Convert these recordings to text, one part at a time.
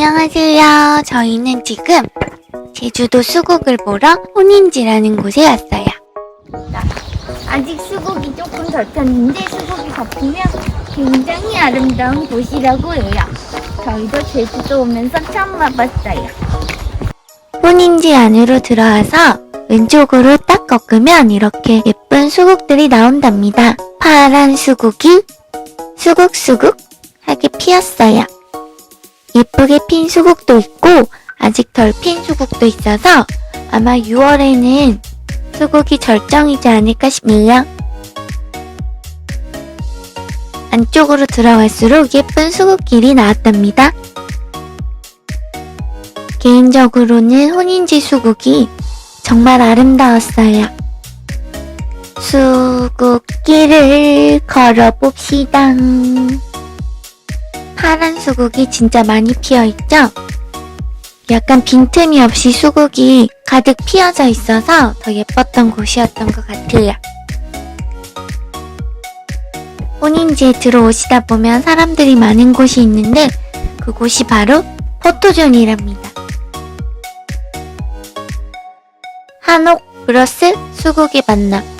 안녕하세요. 저희는 지금 제주도 수국을 보러 혼인지라는 곳에 왔어요. 아직 수국이 조금 덜 폈는데 수국이 더 피면 굉장히 아름다운 곳이라고 해요. 저희도 제주도 오면서 처음 와봤어요. 혼인지 안으로 들어와서 왼쪽으로 딱 꺾으면 이렇게 예쁜 수국들이 나온답니다. 파란 수국이 수국수국 하게 피었어요. 예쁘게 핀 수국도 있고 아직 덜 핀 수국도 있어서 아마 6월에는 수국이 절정이지 않을까 싶네요. 안쪽으로 들어갈수록 예쁜 수국길이 나왔답니다. 개인적으로는 혼인지 수국이 정말 아름다웠어요. 수국길을 걸어봅시다. 파란 수국이 진짜 많이 피어있죠? 약간 빈틈이 없이 수국이 가득 피어져 있어서 더 예뻤던 곳이었던 것 같아요. 혼인지에 들어오시다 보면 사람들이 많은 곳이 있는데 그곳이 바로 포토존이랍니다. 한옥 플러스 수국의 만남.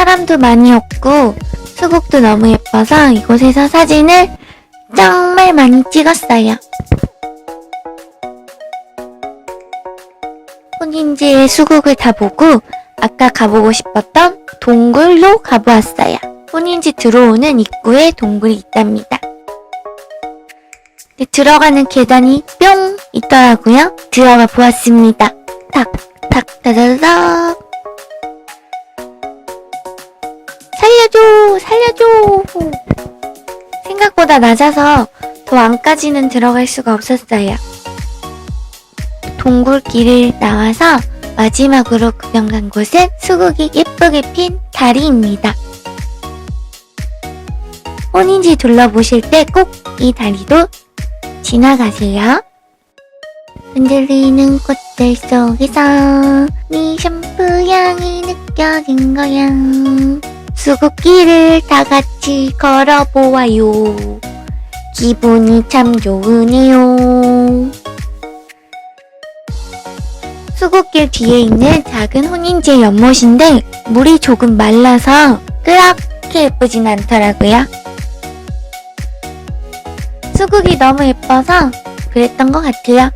사람도 많이 없고 수국도 너무 예뻐서 이곳에서 사진을 정말 많이 찍었어요. 혼인지의 수국을 다 보고 아까 가보고 싶었던 동굴로 가보았어요. 혼인지 들어오는 입구에 동굴이 있답니다. 네, 들어가는 계단이 뿅 있더라고요. 들어가 보았습니다. 탁, 탁, 다다닥. 생각보다 낮아서 더 안까지는 들어갈 수가 없었어요. 동굴길을 나와서 마지막으로 구경 간 곳은 수국이 예쁘게 핀 다리입니다. 혼인지 둘러보실 때 꼭 이 다리도 지나가세요. 흔들리는 꽃들 속에서 네 샴푸 향이 느껴진 거야. 수국길을 다 같이 걸어보아요. 기분이 참 좋으네요. 수국길 뒤에 있는 작은 혼인지의 연못인데 물이 조금 말라서 그렇게 예쁘진 않더라고요. 수국이 너무 예뻐서 그랬던 것 같아요.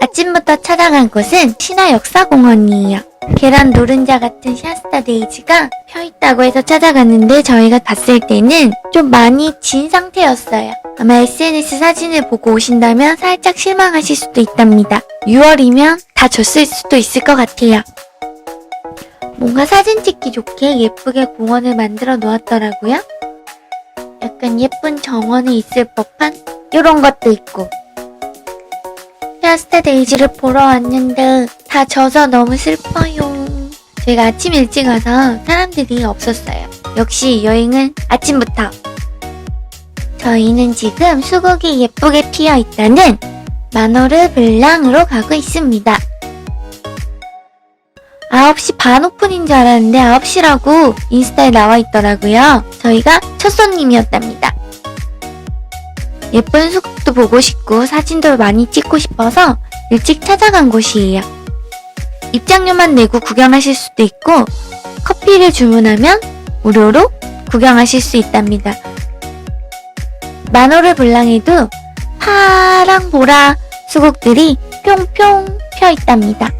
아침부터 찾아간 곳은 신화 역사공원이에요. 계란 노른자 같은 샤스타 데이지가 펴있다고 해서 찾아갔는데 저희가 봤을 때는 좀 많이 진 상태였어요. 아마 SNS 사진을 보고 오신다면 살짝 실망하실 수도 있답니다. 6월이면 다 졌을 수도 있을 것 같아요. 뭔가 사진 찍기 좋게 예쁘게 공원을 만들어 놓았더라고요. 약간 예쁜 정원에 있을 법한 이런 것도 있고 샤스타 데이지를 보러 왔는데 다 져서 너무 슬퍼요. 저희가 아침 일찍 와서 사람들이 없었어요. 역시 여행은 아침부터. 저희는 지금 수국이 예쁘게 피어 있다는 마노르 블랑으로 가고 있습니다. 9시 반 오픈인 줄 알았는데 9시라고 인스타에 나와 있더라고요. 저희가 첫 손님이었답니다. 예쁜 수국도 보고 싶고 사진도 많이 찍고 싶어서 일찍 찾아간 곳이에요. 입장료만 내고 구경하실 수도 있고 커피를 주문하면 무료로 구경하실 수 있답니다. 마노르 블랑에도 파랑 보라 수국들이 뿅뿅 펴 있답니다.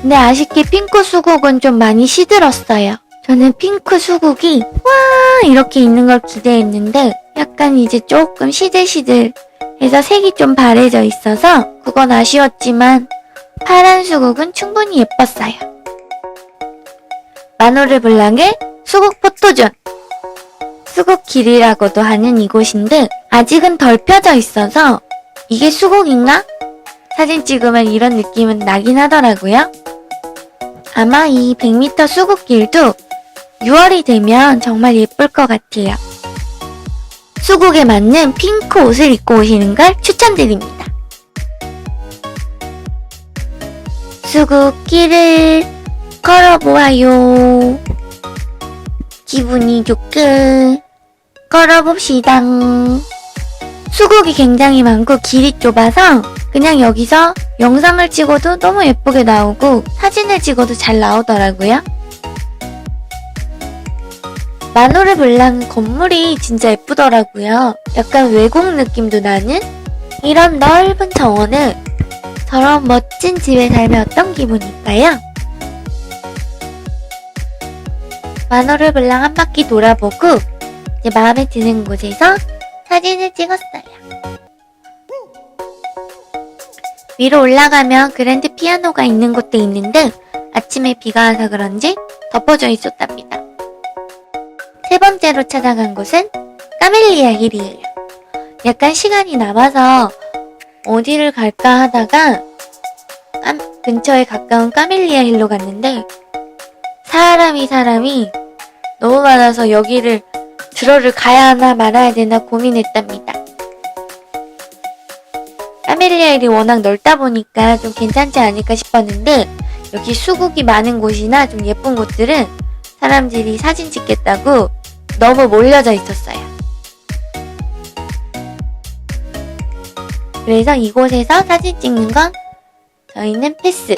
근데 아쉽게 핑크 수국은 좀 많이 시들었어요. 저는 핑크 수국이 와 이렇게 있는 걸 기대했는데 약간 이제 조금 시들시들해서 색이 좀 바래져 있어서 그건 아쉬웠지만 파란 수국은 충분히 예뻤어요. 마노르 블랑의 수국 포토존 수국 길이라고도 하는 이곳인데 아직은 덜 펴져 있어서 이게 수국인가? 사진 찍으면 이런 느낌은 나긴 하더라고요. 아마 이 100m 수국길도 6월이 되면 정말 예쁠 것 같아요. 수국에 맞는 핑크 옷을 입고 오시는 걸 추천드립니다. 수국길을 걸어보아요. 기분이 좋게 걸어봅시다. 수국이 굉장히 많고 길이 좁아서 그냥 여기서 영상을 찍어도 너무 예쁘게 나오고 사진을 찍어도 잘 나오더라고요. 마노르 블랑 건물이 진짜 예쁘더라고요. 약간 외국 느낌도 나는 이런 넓은 정원을 저런 멋진 집에 살면 어떤 기분일까요? 마노르 블랑 한 바퀴 돌아보고 이제 마음에 드는 곳에서 사진을 찍었어요. 위로 올라가면 그랜드 피아노가 있는 곳도 있는데 아침에 비가 와서 그런지 덮어져 있었답니다. 세 번째로 찾아간 곳은 까멜리아 힐이에요. 약간 시간이 남아서 어디를 갈까 하다가 깜- 근처에 가까운 까멜리아 힐로 갔는데 사람이 사람이 너무 많아서 여기를 들어를 가야 하나 말아야 되나 고민했답니다. 까멜리아 힐이 워낙 넓다 보니까 좀 괜찮지 않을까 싶었는데 여기 수국이 많은 곳이나 좀 예쁜 곳들은 사람들이 사진 찍겠다고 너무 몰려져 있었어요. 그래서 이곳에서 사진 찍는 건 저희는 패스.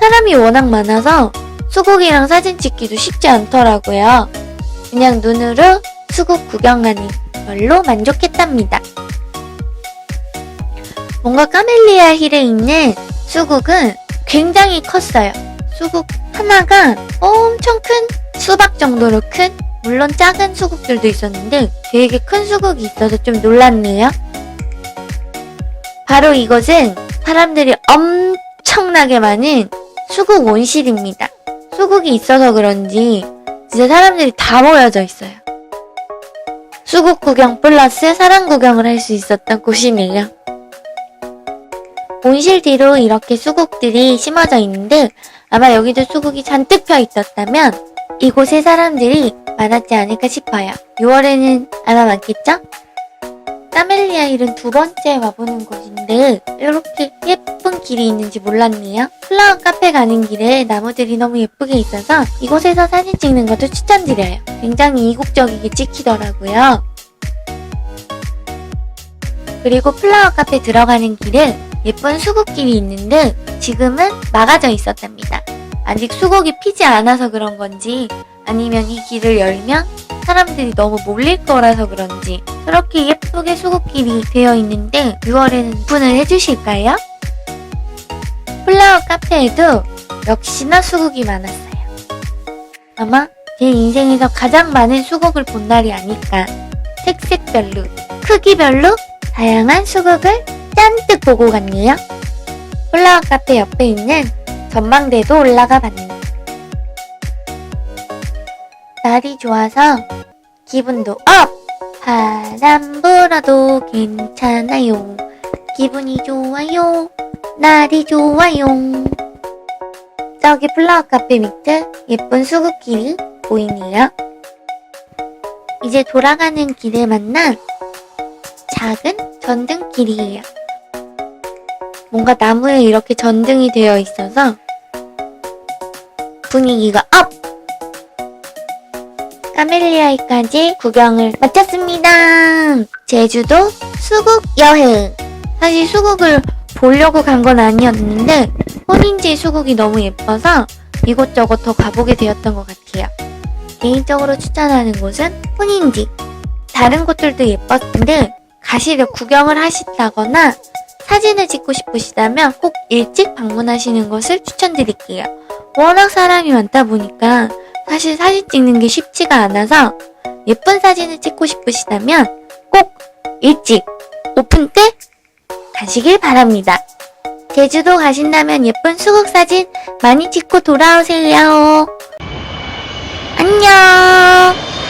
사람이 워낙 많아서 수국이랑 사진 찍기도 쉽지 않더라고요. 그냥 눈으로 수국 구경하는 걸로 만족했답니다. 뭔가 까멜리아 힐에 있는 수국은 굉장히 컸어요. 수국 하나가 엄청 큰 수박 정도로 큰 물론 작은 수국들도 있었는데 되게 큰 수국이 있어서 좀 놀랐네요. 바로 이것은 사람들이 엄청나게 많은 수국 온실입니다. 수국이 있어서 그런지 진짜 사람들이 다 모여져 있어요. 수국 구경 플러스 사람 구경을 할 수 있었던 곳이네요. 온실 뒤로 이렇게 수국들이 심어져 있는데 아마 여기도 수국이 잔뜩 펴 있었다면 이곳에 사람들이 많았지 않을까 싶어요. 6월에는 아마 많겠죠? 까멜리아 힐은 두 번째 와보는 곳인데 이렇게 예쁜 길이 있는지 몰랐네요. 플라워 카페 가는 길에 나무들이 너무 예쁘게 있어서 이곳에서 사진 찍는 것도 추천드려요. 굉장히 이국적이게 찍히더라고요. 그리고 플라워 카페 들어가는 길은 예쁜 수국길이 있는데 지금은 막아져 있었답니다. 아직 수국이 피지 않아서 그런 건지 아니면 이 길을 열면 사람들이 너무 몰릴 거라서 그런지 그렇게 예쁘게 수국길이 되어 있는데 6월에는 오픈을 해주실까요? 플라워 카페에도 역시나 수국이 많았어요. 아마 제 인생에서 가장 많은 수국을 본 날이 아닐까. 색색별로, 크기별로 다양한 수국을 잔뜩 보고 갔네요. 플라워 카페 옆에 있는 전망대도 올라가 봤네요. 날이 좋아서 기분도 업! 바람 불어도 괜찮아요. 기분이 좋아요. 날이 좋아요. 저기 플라워 카페 밑에 예쁜 수국길이 보이네요. 이제 돌아가는 길에 만난 작은 전등길이에요. 뭔가 나무에 이렇게 전등이 되어 있어서 분위기가 업! 까멜리아이까지 구경을 마쳤습니다. 제주도 수국 여행. 사실 수국을 보려고 간 건 아니었는데 혼인지 수국이 너무 예뻐서 이곳저곳 더 가보게 되었던 것 같아요. 개인적으로 추천하는 곳은 혼인지. 다른 곳들도 예뻤는데 가시려 구경을 하신다거나 사진을 찍고 싶으시다면 꼭 일찍 방문하시는 것을 추천드릴게요. 워낙 사람이 많다 보니까 사실 사진 찍는 게 쉽지가 않아서 예쁜 사진을 찍고 싶으시다면 꼭 일찍 오픈 때 가시길 바랍니다. 제주도 가신다면 예쁜 수국 사진 많이 찍고 돌아오세요. 안녕!